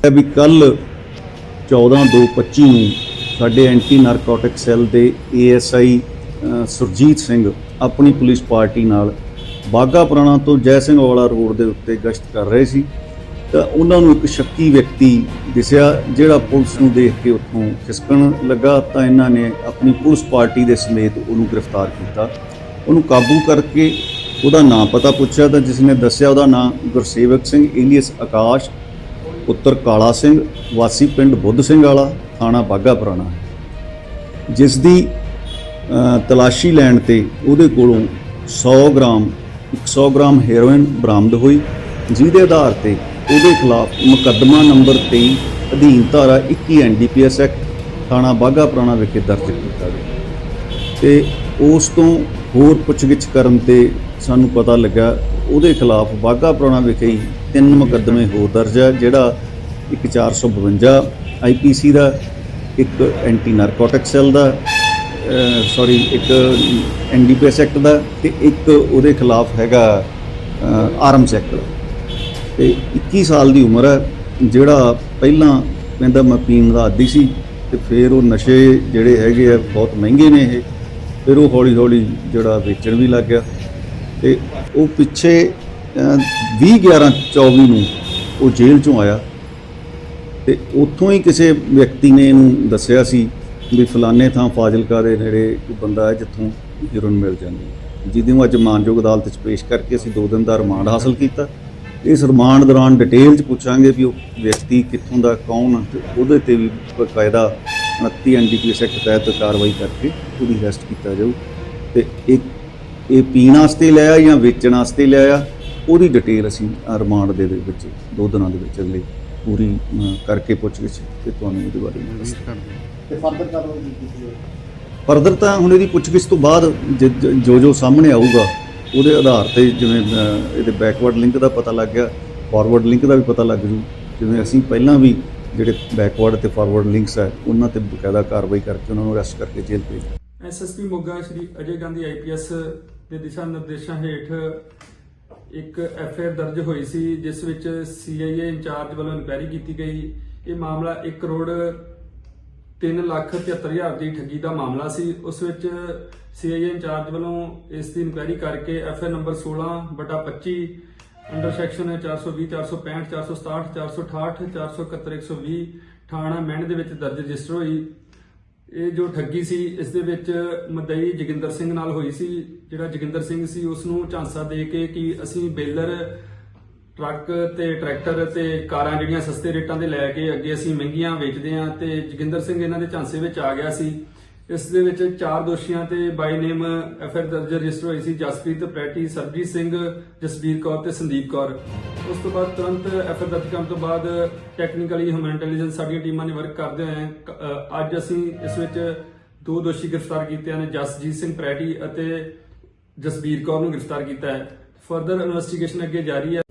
ਹੈ ਵੀ ਕੱਲ 14/2/25 ਨੂੰ ਸਾਡੇ ਐਂਟੀ ਨਾਰਕੋਟਿਕ ਸੈੱਲ ਦੇ ਏਐਸਆਈ ਸੁਰਜੀਤ ਸਿੰਘ ਆਪਣੀ ਪੁਲਿਸ ਪਾਰਟੀ ਨਾਲ ਬਾਗਾ ਪੁਰਾਣਾ ਤੋਂ ਜੈ ਸਿੰਘ ਵਾਲਾ ਰੋਡ ਦੇ ਉੱਤੇ ਗਸ਼ਤ ਕਰ ਰਹੇ ਸੀ। ਤਾਂ ਉਹਨਾਂ ਨੂੰ ਇੱਕ ਸ਼ੱਕੀ ਵਿਅਕਤੀ ਦਿਸਿਆ, ਜਿਹੜਾ ਪੁਲਿਸ ਨੂੰ ਦੇਖ ਕੇ ਉੱਥੋਂ ਖਿਸਕਣ ਲੱਗਾ, ਤਾਂ ਇਹਨਾਂ ਨੇ ਆਪਣੀ ਪੁਲਿਸ ਪਾਰਟੀ ਦੇ ਸਮੇਤ ਉਹਨੂੰ ਗ੍ਰਿਫਤਾਰ ਕੀਤਾ। ਉਹਨੂੰ ਕਾਬੂ ਕਰਕੇ ਉਹਦਾ ਨਾਂ ਪਤਾ ਪੁੱਛਿਆ, ਤਾਂ ਜਿਸ ਨੇ ਦੱਸਿਆ ਉਹਦਾ ਨਾਂ ਗੁਰਸੇਵਕ ਸਿੰਘ, ਏਲੀਅਸ ਆਕਾਸ਼ ਪੁੱਤਰ ਕਾਲਾ ਸਿੰਘ, ਵਾਸੀ ਪਿੰਡ ਬੁੱਧ ਸਿੰਘ ਵਾਲਾ, ਥਾਣਾ ਬਾਗਾ ਪੁਰਾਣਾ। ਜਿਸ ਦੀ ਤਲਾਸ਼ੀ ਲੈਣ ਤੇ ਉਹਦੇ ਕੋਲੋਂ 100 ਗ੍ਰਾਮ 100 ਗ੍ਰਾਮ ਹੈਰੋਇਨ ਬਰਾਮਦ ਹੋਈ, ਜਿਹਦੇ ਆਧਾਰ ਤੇ ਉਹਦੇ ਖਿਲਾਫ ਮੁਕੱਦਮਾ ਨੰਬਰ 23 ਅਧੀਨ ਧਾਰਾ 21 ਐਨਡੀਪੀਐਸ ਐਕਟ, ਥਾਣਾ ਬਾਗਾ ਪੁਰਾਣਾ ਵਿਖੇ ਦਰਜ ਕੀਤਾ ਗਿਆ। ਤੇ ਉਸ ਤੋਂ ਹੋਰ ਪੁੱਛਗਿੱਛ ਕਰਨ ਤੇ ਸਾਨੂੰ ਪਤਾ ਲੱਗਾ ਉਹਦੇ ਖਿਲਾਫ ਬਾਗਾ ਪੁਰਾਣਾ ਵਿਖੇ ਹੀ ਤਿੰਨ ਮੁਕੱਦਮੇ ਹੋਰ ਦਰਜ ਹੈ ਜਿਹੜਾ ਇੱਕ 452 ਆਈਪੀਸੀ ਦਾ, ਇੱਕ ਐਂਟੀ ਨਾਰਕੋਟਿਕ ਸੈੱਲ ਦਾ ਸੌਰੀ ਇੱਕ ਐਨਡੀਪੀਐਸ ਐਕਟ ਦਾ ਤੇ ਇੱਕ ਉਹਦੇ ਖਿਲਾਫ ਹੈਗਾ ਆਰਮਸ ਐਕਟ ਦਾ। ਤੇ 21 ਸਾਲ ਦੀ ਉਮਰ ਹੈ ਜਿਹੜਾ ਪਹਿਲਾਂ ਕਹਿੰਦਾ ਮੈਂ ਪੀਣ ਦਾ ਆਦੀ ਸੀ ਤੇ ਫਿਰ ਉਹ ਨਸ਼ੇ ਜਿਹੜੇ ਹੈਗੇ ਆ, ਬਹੁਤ ਮਹਿੰਗੇ ਨੇ ਇਹ। ਫਿਰ ਉਹ ਹੌਲੀ ਹੌਲੀ ਜਿਹੜਾ ਵੇਚਣ ਵੀ ਲੱਗ ਗਿਆ। ਤੇ ਉਹ ਪਿੱਛੇ 20 11 24 ਨੂੰ ਉਹ ਜੇਲ੍ਹ ਚੋਂ ਆਇਆ। ਤੇ ਉੱਥੋਂ ਹੀ ਕਿਸੇ ਵਿਅਕਤੀ ਨੇ ਇਹਨੂੰ ਦੱਸਿਆ ਸੀ ਵੀ ਫਲਾਣੇ ਥਾਂ ਫਾਜ਼ਿਲਕਾ ਦੇ ਨੇੜੇ ਕੋਈ ਬੰਦਾ ਹੈ ਜਿੱਥੋਂ ਹੀਰੋਇਨ ਮਿਲ ਜਾਂਦੀ ਹੈ। ਜਿਹਦੀ ਨੂੰ ਅੱਜ ਮਾਨਯੋਗ ਅਦਾਲਤ 'ਚ ਪੇਸ਼ ਕਰਕੇ ਅਸੀਂ 2 ਦਿਨ ਦਾ ਰਿਮਾਂਡ ਹਾਸਲ ਕੀਤਾ। ਇਸ ਰਿਮਾਂਡ ਦੌਰਾਨ ਡਿਟੇਲ 'ਚ ਪੁੱਛਾਂਗੇ ਵੀ ਉਹ ਵਿਅਕਤੀ ਕਿੱਥੋਂ ਦਾ, ਕੌਣ ਹੈ ਉਹਦੇ ਤੇ ਵੀ ਬਕਾਇਦਾ 29 ਐਨਡੀਪੀਐਸ ਐਕਟ ਤਹਿਤ ਕਾਰਵਾਈ ਕਰਕੇ ਉਹਦੀ ਅਰੈਸਟ ਕੀਤਾ ਜਾਊ। ਤੇ ਇੱਕ ਇਹ ਪੀਣ ਵਾਸਤੇ ਲਿਆ ਜਾਂ ਵੇਚਣ ਵਾਸਤੇ ਲਿਆ ਉਹਦੀ ਡਿਟੇਲ ਅਸੀਂ ਰਿਮਾਂਡ ਦੇ ਦੇ ਵਿੱਚ ਦੋ ਦਿਨਾਂ ਦੇ ਵਿੱਚ ਅਗਲੇ ਪੂਰੀ ਕਰਕੇ ਪੁੱਛਗਿੱਛ ਤੇ ਤੁਹਾਨੂੰ ਇਹਦੇ ਬਾਰੇ ਦੱਸ ਤੇ ਫਰਦਰ ਕਾਰਵਾਈ ਕੀਤੀ ਫਰਦਰ ਤਾਂ ਹੁਣ ਇਹਦੀ ਪੁੱਛਗਿੱਛ ਤੋਂ ਬਾਅਦ ਜ- ਜ- ਸਾਹਮਣੇ ਆਊਗਾ ਉਹਦੇ ਆਧਾਰ ਤੇ ਜਿਵੇਂ ਇਹਦੇ ਬੈਕਵਰਡ ਲਿੰਕ ਦਾ ਪਤਾ ਲੱਗ ਗਿਆ ਫਾਰਵਰਡ ਲਿੰਕ ਦਾ ਵੀ ਪਤਾ ਲੱਗ ਜੂ। ਜਿਵੇਂ ਅਸੀਂ ਪਹਿਲਾਂ ਵੀ ਜਿਹੜੇ ਬੈਕਵਰਡ ਤੇ ਫਾਰਵਰਡ ਲਿੰਕਸ ਹੈ ਉਹਨਾਂ ਤੇ ਬਕਾਇਦਾ ਕਾਰਵਾਈ ਕਰਕੇ ਉਹਨਾਂ ਨੂੰ ਅਰੈਸਟ ਕਰਕੇ ਜੇਲ੍ਹ ਭੇਜ ਦਿੱਤਾ। ਐਸਐਸਪੀ ਮੋਗਾ ਸ਼੍ਰੀ ਅਜੇ ਗਾਂਧੀ ਆਈਪੀਐਸ ਦੇ ਦਿਸ਼ਾ ਨਿਰਦੇਸ਼ਾਂ ਹੇਠ ਇੱਕ ਐਫਆਈਆਰ ਦਰਜ ਹੋਈ ਸੀ, ਜਿਸ ਵਿੱਚ ਸੀਆਈਏ ਇੰਚਾਰਜ ਵੱਲੋਂ ਇਨਕੁਆਇਰੀ ਕੀਤੀ ਗਈ। ਇਹ ਮਾਮਲਾ 1 ਕਰੋੜ 3 ਲੱਖ 73 ਹਜ਼ਾਰ ਦੀ ਠੱਗੀ ਦਾ ਮਾਮਲਾ ਸੀ। ਉਸ ਵਿੱਚ ਸੀਆਈਏ ਇੰਚਾਰਜ ਵੱਲੋਂ ਇਸ ਦੀ ਇਨਕੁਆਇਰੀ ਕਰਕੇ ਐਫਆਈਆਰ ਨੰਬਰ 16 ਬਟਾ 25 ਅੰਡਰ ਸੈਕਸ਼ਨ 420 465 467 468 471 120 ਥਾਣਾ ਮਹਿਣ ਦੇ ਵਿੱਚ ਦਰਜ ਰਜਿਸਟਰ ਹੋਈ। ਇਹ ਜੋ ਠੱਗੀ ਸੀ, ਇਸ ਦੇ ਵਿੱਚ ਮਦਈ ਜੋਗਿੰਦਰ ਸਿੰਘ ਨਾਲ ਹੋਈ ਸੀ। ਜਿਹੜਾ ਜੋਗਿੰਦਰ ਸਿੰਘ ਸੀ ਉਸ ਨੂੰ ਝਾਂਸਾ ਦੇ ਕੇ ਕਿ ਅਸੀਂ ਬੇਲਰ ਟਰੱਕ ਤੇ ਟਰੈਕਟਰ ਤੇ ਕਾਰਾਂ ਜਿਹੜੀਆਂ ਸਸਤੇ ਰੇਟਾਂ ਦੇ ਲੈ ਕੇ ਅੱਗੇ ਅਸੀਂ ਮਹਿੰਗੀਆਂ ਵੇਚਦੇ ਹਾਂ ਤੇ ਜੋਗਿੰਦਰ ਸਿੰਘ ਇਹਨਾਂ ਦੇ ਝਾਂਸੇ ਵਿੱਚ ਆ ਗਿਆ ਸੀ। ਇਸ ਦੇ ਵਿੱਚ ਚਾਰ ਦੋਸ਼ੀਆਂ ਤੇ ਬਾਈ ਨੇਮ ਐਫਆਰ ਦਰਜ ਰਜਿਸਟਰ ਹੋਈ ਸੀ, ਜਸਪ੍ਰੀਤ ਪ੍ਰੈਟੀ, ਸਰਬਜੀਤ ਸਿੰਘ ਜਸਬੀਰ ਕੌਰ ਤੇ ਸੰਦੀਪ ਕੌਰ। ਉਸ ਤੋਂ ਬਾਅਦ ਤੁਰੰਤ ਐਫਆਰ ਦਰਜ ਕਰਨ ਤੋਂ ਬਾਅਦ ਟੈਕਨੀਕਲੀ ਹਿਊਮਨ ਇੰਟੈਲੀਜੈਂਸ ਸਾਡੀਆਂ ਟੀਮਾਂ ਨੇ ਵਰਕ ਕਰਦੇ ਹੋਏ ਅੱਜ ਅਸੀਂ ਇਸ ਵਿੱਚ ਦੋ ਦੋਸ਼ੀ ਗ੍ਰਿਫਤਾਰ ਕੀਤੇ ਹਨ, ਜਸਜੀਤ ਸਿੰਘ ਪ੍ਰੈਟੀ ਅਤੇ ਜਸਬੀਰ ਕੌਰ ਨੂੰ ਗ੍ਰਿਫਤਾਰ ਕੀਤਾ ਹੈ। ਫਰਦਰ ਇਨਵੈਸਟੀਗੇਸ਼ਨ ਅੱਗੇ ਜਾਰੀ ਹੈ।